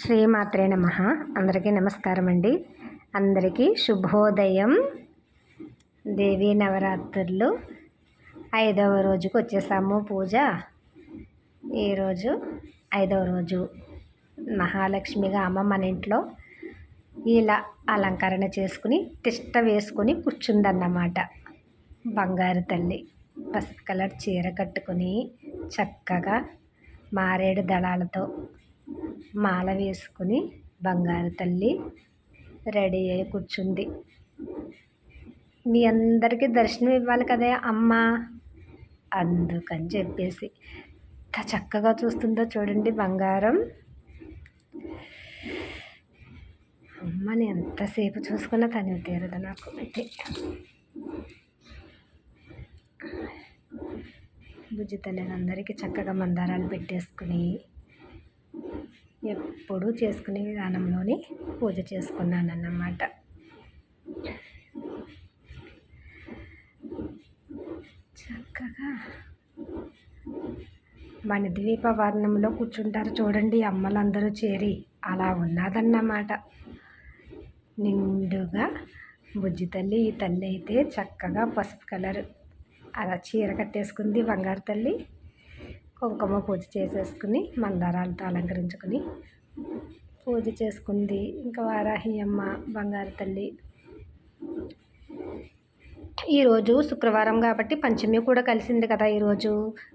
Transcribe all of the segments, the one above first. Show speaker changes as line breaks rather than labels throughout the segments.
శ్రీమాత్రే నమ. అందరికీ నమస్కారం అండి అందరికీ శుభోదయం. దేవీ నవరాత్రులు. ఐదవ రోజుకు వచ్చేసాము పూజ. ఈరోజు ఐదవ రోజు. మహాలక్ష్మిగా అమ్మ మన ఇంట్లో ఇలా అలంకరణ చేసుకుని తిష్ట వేసుకొని కూర్చుందన్నమాట. బంగారు తల్లి పసుపు కలర్ చీర కట్టుకొని చక్కగా మారేడు దళాలతో మాల వేసుకుని బంగారు తల్లి రెడీ అయి కూర్చుంది. మీ అందరికీ దర్శనం ఇవ్వాలి కదా అమ్మ? అందుకని చెప్పేసి ఎంత చక్కగా చూస్తుందో చూడండి బంగారం. అమ్మని ఎంతసేపు చూసుకున్నా తను తీరదు నాకు అయితే. బుజ్జి తల్లిదందరికీ చక్కగా మందారాలు పెట్టేసుకుని ఎప్పుడూ చేసుకునే విధానంలోనే పూజ చేసుకున్నాను అన్నమాట చక్కగా ద్వీప వర్ణంలో కూర్చుంటారు చూడండి అమ్మలందరూ చేరి. అలా ఉన్నదన్నమాట. నిండుగా బుజ్జి తల్లి ఈ తల్లి అయితే చక్కగా పసుపు కలర్. అలా చీర కట్టేసుకుంది బంగారు తల్లి. కుంకుమ పూజ చేసేసుకుని మందారాలతో అలంకరించుకుని పూజ చేసుకుంది. ఇంకా వారాహి అమ్మ బంగారు తల్లి. ఈరోజు శుక్రవారం కాబట్టి పంచమి కూడా కలిసింది కదా ఈరోజు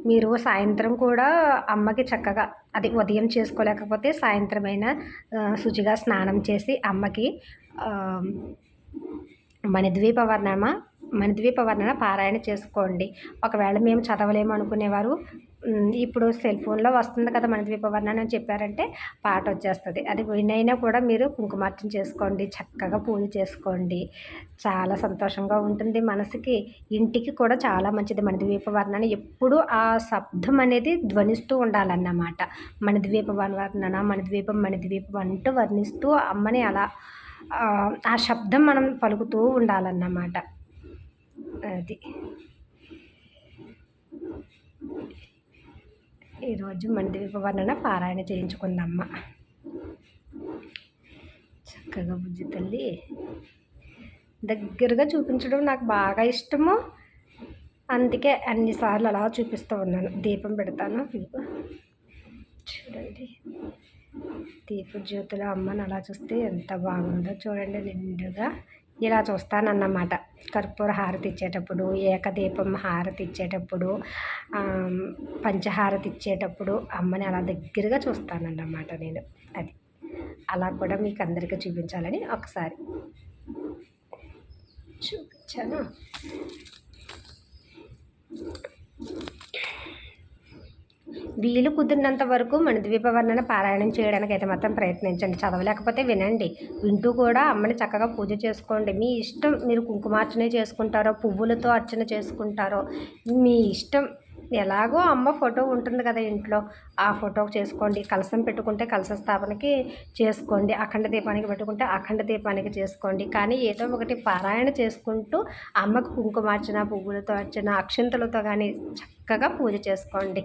మీరు సాయంత్రం కూడా అమ్మకి చక్కగా అది ఉదయం చేసుకోలేకపోతే సాయంత్రమైనా శుచిగా స్నానం చేసి అమ్మకి మణిద్వీప వర్ణమ మణిద్వీప వర్ణన పారాయణ చేసుకోండి. ఒకవేళ మేము చదవలేము అనుకునేవారు ఇప్పుడు సెల్ ఫోన్లో వస్తుంది కదా మన ద్వీపవర్ణన అని చెప్పారంటే పాట వచ్చేస్తుంది. అది వినైనా కూడా మీరు కుంకుమార్చన చేసుకోండి చక్కగా పూజ చేసుకోండి. చాలా సంతోషంగా ఉంటుంది మనసుకి. ఇంటికి కూడా చాలా మంచిది మన ద్వీపవర్ణాన్ని ఎప్పుడు ఆ శబ్దం అనేది ధ్వనిస్తూ ఉండాలన్నమాట. మన ద్వీపవర్ణన మన ద్వీపం మన ద్వీపం అంటూ వర్ణిస్తూ అమ్మని అలా ఆ శబ్దం మనం పలుకుతూ ఉండాలన్నమాట. అది. ఈరోజు మందిరపు వర్ణన పారాయణ చేయించుకుందమ్మ. చక్కగా బుజ్జి తల్లి దగ్గరగా చూపించడం నాకు బాగా ఇష్టము. అందుకే అన్నిసార్లు అలా చూపిస్తూ ఉన్నాను. దీపం పెడతాను. మీకు చూడండి. దీప జ్యోతిలో అమ్మని అలా చూస్తే ఎంత బాగుందో చూడండి నిండుగా ఇలా చూస్తానన్నమాట. కర్పూర హారతి ఇచ్చేటప్పుడు ఏకదీపం హారతి ఇచ్చేటప్పుడు పంచహారతి ఇచ్చేటప్పుడు అమ్మని అలా దగ్గరగా చూస్తానన్నమాట నేను. అది. అలా కూడా మీకు అందరికీ చూపించాలని ఒకసారి చూపించాను. వీలు కుదిరినంత వరకు మన ద్వీపవర్ణన పారాయణం చేయడానికి అయితే మాత్రం ప్రయత్నించండి. చదవలేకపోతే వినండి. వింటూ కూడా అమ్మని చక్కగా పూజ చేసుకోండి. మీ ఇష్టం మీరు కుంకుమార్చన చేసుకుంటారో పువ్వులతో అర్చన చేసుకుంటారో మీ ఇష్టం ఎలాగో అమ్మ ఫోటో ఉంటుంది కదా ఇంట్లో ఆ ఫోటో చేసుకోండి. కలసం పెట్టుకుంటే కలస స్థాపనకి చేసుకోండి. అఖండ దీపానికి పెట్టుకుంటే అఖండ దీపానికి చేసుకోండి. కానీ ఏదో ఒకటి పారాయణ చేసుకుంటూ అమ్మకు కుంకుమార్చన పువ్వులతో అర్చన అక్షంతలతో కానీ చక్కగా పూజ చేసుకోండి.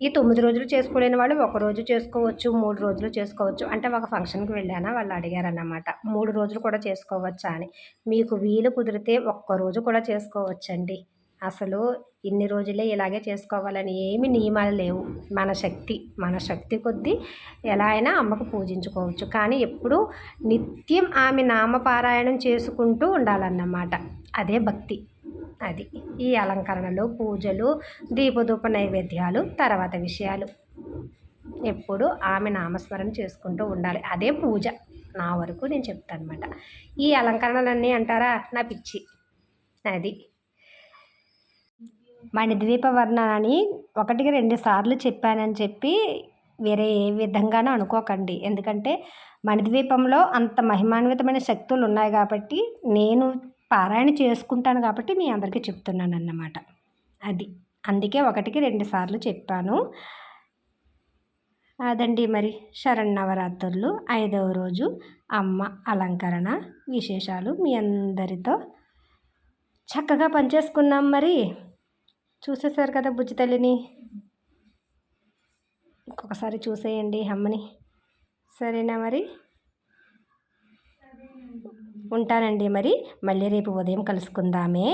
ఈ తొమ్మిది రోజులు చేసుకోలేని వాళ్ళు ఒక రోజు చేసుకోవచ్చు మూడు రోజులు చేసుకోవచ్చు. అంటే ఒక ఫంక్షన్కి వెళ్ళానా? వాళ్ళు అడిగారన్నమాట. మూడు రోజులు కూడా చేసుకోవచ్చా అని. మీకు వీలు కుదిరితే ఒక్క రోజు కూడా చేసుకోవచ్చండి. అసలు ఇన్ని రోజులే ఇలాగే చేసుకోవాలని ఏమి నియమాలు లేవు. మన శక్తి మన శక్తి కొద్దీ ఎలా అయినా అమ్మకు పూజించుకోవచ్చు. కానీ ఎప్పుడు నిత్యం ఆమె నామపారాయణం చేసుకుంటూ ఉండాలన్నమాట. అదే భక్తి. అది. ఈ అలంకరణలు పూజలు దీపధూప నైవేద్యాలు తర్వాత విషయాలు. ఎప్పుడు ఆమె నామస్మరణ చేసుకుంటూ ఉండాలి. అదే పూజ. నా వరకు నేను చెప్తాను అనమాట ఈ అలంకరణలన్నీ అంటారా? నా పిచ్చి. అది. మణిద్వీప వర్ణనని ఒకటికి రెండు సార్లు చెప్పానని చెప్పి వేరే ఏ విధంగానూ అనుకోకండి. ఎందుకంటే మణిద్వీపంలో అంత మహిమాన్వితమైన శక్తులు ఉన్నాయి కాబట్టి నేను పారాయణ చేసుకుంటాను కాబట్టి మీ అందరికీ చెప్తున్నాను అన్నమాట అది. అందుకే ఒకటికి రెండు సార్లు చెప్పాను. అదండి మరి శరణవరాత్రులు ఐదవ రోజు అమ్మ అలంకరణ విశేషాలు మీ అందరితో. చక్కగా పనిచేసుకున్నాం మరి. చూసేసారు కదా బుజ్జి తల్లిని. ఇంకొకసారి చూసేయండి అమ్మని. సరేనా మరి? ఉంటానండి మరి. మళ్ళీ రేపు ఉదయం కలుసుకుందామే.